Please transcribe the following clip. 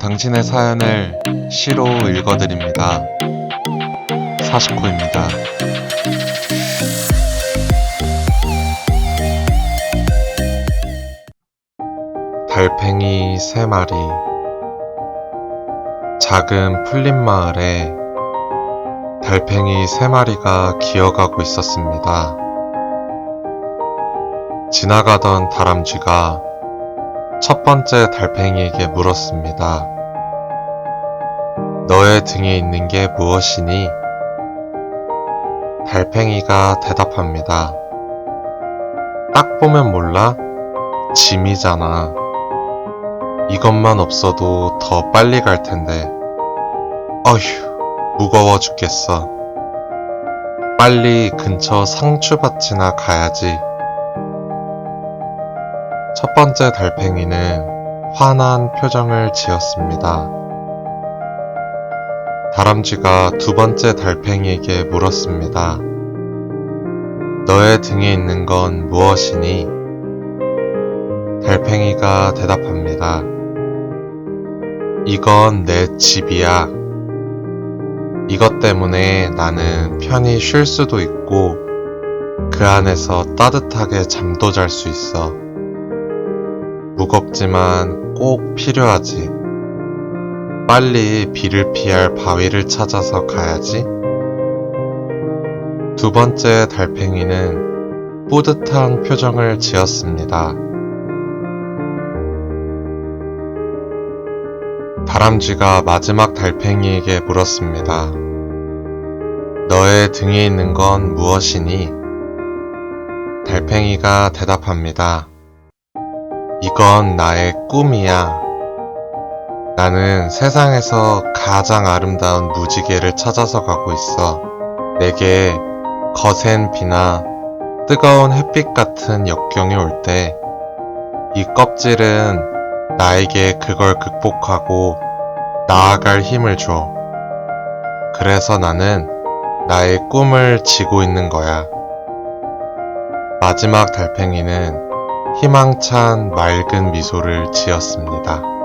당신의 사연을 시로 읽어드립니다. 사시코입니다. 달팽이 세 마리 작은 풀린 마을에 달팽이 세 마리가 기어가고 있었습니다. 지나가던 다람쥐가 첫 번째 달팽이에게 물었습니다. 너의 등에 있는 게 무엇이니? 달팽이가 대답합니다. 딱 보면 몰라? 짐이잖아. 이것만 없어도 더 빨리 갈 텐데. 어휴, 무거워 죽겠어. 빨리 근처 상추밭이나 가야지. 첫 번째 달팽이는 화난 표정을 지었습니다. 다람쥐가 두 번째 달팽이에게 물었습니다. 너의 등에 있는 건 무엇이니? 달팽이가 대답합니다. 이건 내 집이야. 이것 때문에 나는 편히 쉴 수도 있고 그 안에서 따뜻하게 잠도 잘 수 있어. 무겁지만 꼭 필요하지. 빨리 비를 피할 바위를 찾아서 가야지. 두 번째 달팽이는 뿌듯한 표정을 지었습니다. 다람쥐가 마지막 달팽이에게 물었습니다. 너의 등에 있는 건 무엇이니? 달팽이가 대답합니다. 이건 나의 꿈이야. 나는 세상에서 가장 아름다운 무지개를 찾아서 가고 있어. 내게 거센 비나 뜨거운 햇빛 같은 역경이 올 때, 이 껍질은 나에게 그걸 극복하고 나아갈 힘을 줘. 그래서 나는 나의 꿈을 지고 있는 거야. 마지막 달팽이는 희망찬 맑은 미소를 지었습니다.